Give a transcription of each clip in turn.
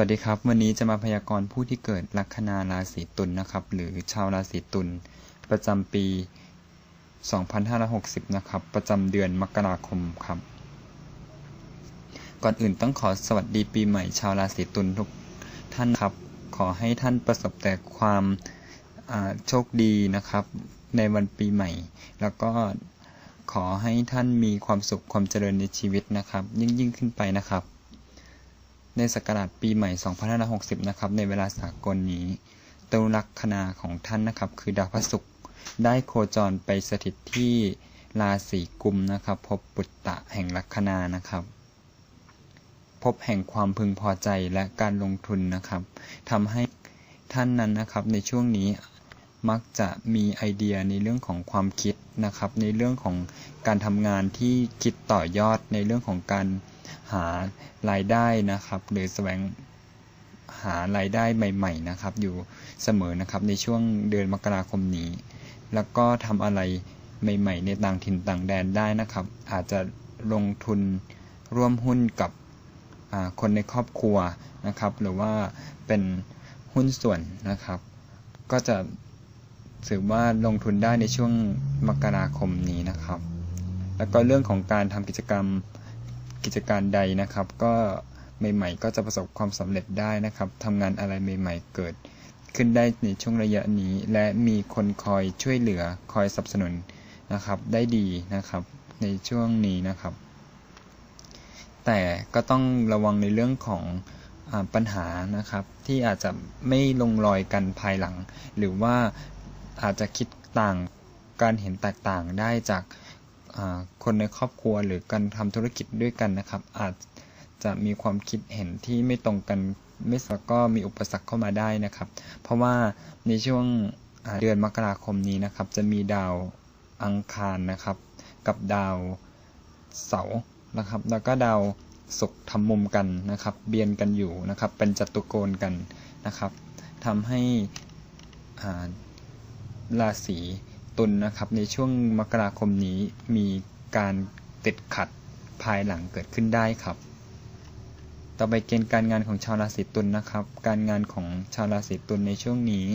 วัสดีครับ วันนี้จะมาพยากรณ์ผู้ที่เกิดลัคนาราศีตุลนนะครับ หรือชาวราศีตุลประจำปี 2560 นะครับ ประจำเดือนมกราคมครับ ก่อนอื่นต้องขอสวัสดีปีใหม่ชาวราศีตุลทุกท่านครับ ขอให้ท่านประสบแต่ความโชคดีนะครับ ในวันปีใหม่ แล้วก็ขอให้ท่านมีความสุขความเจริญในชีวิตนะครับ ยิ่งยิ่งขึ้นไปนะครับ ในศักราชปีใหม่ 2560 นะครับ ในเวลาสากลนี้ตัวลัคนาของท่านนะครับ คือดาวพระศุกร์ได้โคจรไปสถิตที่ราศีกุมนะครับ พบปุตตะแห่งลัคนานะครับ พบแห่งความพึงพอใจและการลงทุนนะครับทำให้ท่านนั้นนะครับในช่วงนี้มักจะมีไอเดียในเรื่องของความคิดนะครับ ในเรื่องของการทำงานที่คิดต่อยอดในเรื่องของการ หารายได้นะครับ หรือแสวงหารายได้ใหม่ๆนะครับ อยู่เสมอนะครับในช่วงเดือนมกราคมนี้ แล้วก็ทำอะไรใหม่ ๆ ในต่างถิ่นต่างแดนได้นะครับ อาจจะลงทุนร่วมหุ้นกับคนในครอบครัวนะครับ หรือว่าเป็นหุ้นส่วนนะครับ ก็จะถือว่าลงทุนได้ในช่วงมกราคมนี้นะครับ แล้วก็เรื่องของการทำกิจกรรม กิจการใดนะครับ ก็ใหม่ๆ ก็จะประสบความสำเร็จได้นะครับทำงานอะไรใหม่ ๆ เกิด ขึ้นได้ในช่วงระยะนี้ และมีคนคอยช่วยเหลือคอยสนับสนุนนะครับ ได้ดีนะครับ ในช่วงนี้นะครับ แต่ก็ต้องระวังในเรื่องของอปัญหานะครับ ที่อาจจะไม่ลงรอยกันภายหลัง หรือว่าอาจจะคิดต่างการเห็นแตกต่างได้จาก คนในครอบครัวหรือการทำธุรกิจด้วยกันนะครับ อาจจะมีความคิดเห็นที่ไม่ตรงกันไม่สักก็มีอุปสรรคเข้ามาได้นะครับ เพราะว่าในช่วงเดือนมกราคมนี้นะครับ จะมีดาวอังคารนะครับ กับดาวเสาร์นะครับ แล้วก็ดาวศุกร์ทำมุมกันนะครับ เบียนกันอยู่นะครับ เป็นจัตุโกณกันนะครับทำให้ราศี ตุลนะครับในช่วงมกราคมนี้มีการติดขัดภายหลังเกิดขึ้นได้ครับ ต่อไปเกณฑ์การงานของชาวราศีตุลนะครับ การงานของชาวราศีตุลในช่วงนี้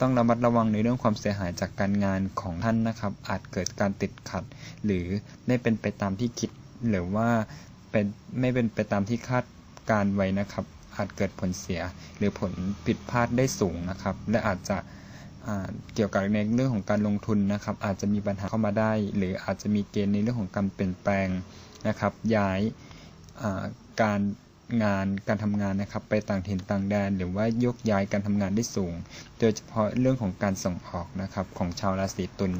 ต้องระมัดระวังในเรื่องความเสียหายจากการงานของท่านนะครับ อาจเกิดการติดขัด หรือไม่เป็นไปตามที่คิดหรือว่าเป็นไม่เป็นไปตามที่คาดการไว้นะครับ อาจเกิดผลเสียหรือผลผิดพลาดได้สูงนะครับ และอาจจะ เกี่ยวกับในเรื่องของการลงทุนนะครับ อาจจะมีปัญหาเข้ามาได้ หรืออาจจะมีเกณฑ์ในเรื่องของการเปลี่ยนแปลงนะครับ ย้ายการงานการทำงานนะครับ ไปต่างถิ่นต่างแดน หรือว่ายกย้ายการทำงานได้สูง โดยเฉพาะเรื่องของการส่งออกนะครับ ของชาวราศีตุล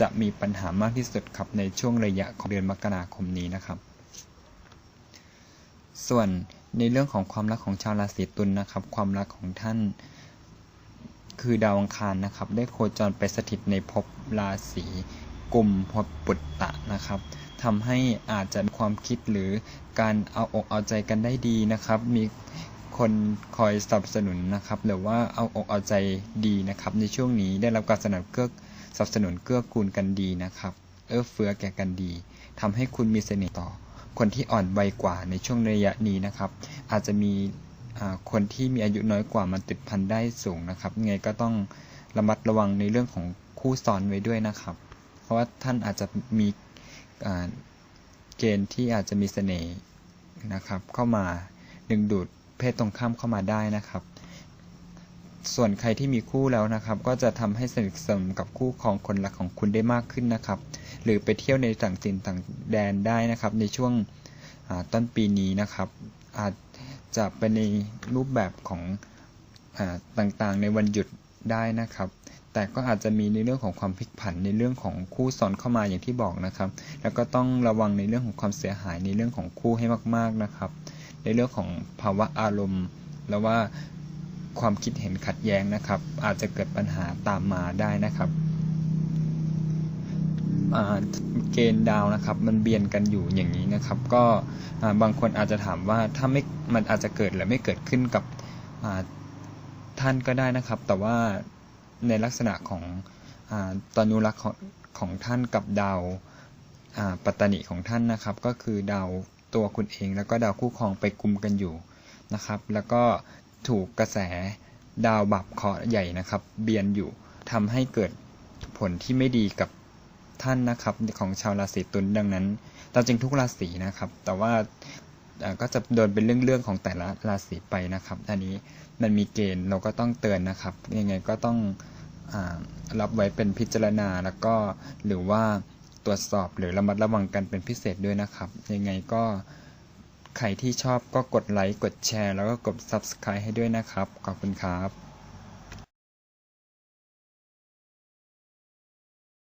จะมีปัญหามากที่สุดครับในช่วงระยะของเดือนมกราคมนี้นะครับ ส่วนในเรื่องของความรักของชาวราศีตุลนะครับ ความรักของท่าน คือดาวอังคารนะครับ ได้โคจรไปสถิตในภพราศีกุมภปุตตะนะครับทำให้อาจจะความคิดหรือการเอาอกเอาใจกันได้ดีนะครับ มีคนคอยสนับสนุนนะครับ หรือว่าเอาอกเอาใจดีนะครับ ในช่วงนี้ได้รับการสนับเกื้อสนับสนุนเกื้อกูลกันดีนะครับ เอื้อเฟื้อแก่กันดีทำให้คุณมีเสน่ห์ต่อ คนที่อ่อนวัยกว่าในช่วงระยะนี้นะครับ อาจจะมี คนที่มีอายุน้อยกว่ามันติดพันได้สูงนะครับ ไงก็ต้องระมัดระวังในเรื่องของคู่ซ้อนไว้ด้วยนะครับ เพราะว่าท่านอาจจะมีเกณฑ์ที่อาจจะมีเสน่ห์นะครับ เข้ามาดึงดูดเพศตรงข้ามเข้ามาได้นะครับ ส่วนใครที่มีคู่แล้วนะครับ ก็จะทำให้สนิทสนมกับคู่ของคนรักของคุณได้มากขึ้นนะครับ หรือไปเที่ยวในต่างถิ่นต่างแดนได้นะครับ ในช่วงต้นปีนี้นะครับ อาจ จะเป็นในรูปแบบของอต่างๆ ในวันหยุดได้นะครับ แต่ก็อาจจะมีในเรื่องของความพลิกผันในเรื่องของคู่ซ้อนเข้ามาอย่างที่บอกนะครับ แล้วก็ต้องระวังในเรื่องของความเสียหายในเรื่องของคู่ให้มากๆนะครับ ในเรื่องของภาวะอารมณ์ แล้วว่าความคิดเห็นขัดแย้งนะครับ อาจจะเกิดปัญหาตามมาได้นะครับ เกณฑ์ดาวนะครับ มันเบียนกันอยู่อย่างนี้นะครับ ก็บางคนอาจจะถามว่าถ้าไม่มันอาจจะเกิดหรือไม่เกิดขึ้นกับท่านก็ได้นะครับ แต่ว่าในลักษณะของตอนุรักษ์ของท่านกับดาวปัตตานิของท่านนะครับ ก็คือดาวตัวคุณเอง แล้วก็ดาวคู่ครองไปกลุ่มกันอยู่นะครับ แล้วก็ถูกกระแสดาวบับเคาะใหญ่นะครับ เบียนอยู่ทำให้เกิดผลที่ไม่ดีกับ ท่านนะครับของชาวราศีตุลดังนั้นตามจริงทุกราศีนะครับ แต่ว่าก็จะโดนเป็นเรื่องๆของแต่ละราศีไปนะครับอันนี้มันมีเกณฑ์เราก็ต้องเตือนนะครับยังไงก็ต้องอรับไว้เป็นพิจารณาแล้วก็หรือว่าตรวจสอบหรือระมัดระวังกันเป็นพิเศษด้วยนะครับ ยังไงก็ใครที่ชอบก็กดไลค์กดแชร์ แล้วก็กด Subscribe ให้ด้วยนะครับ ขอบคุณครับ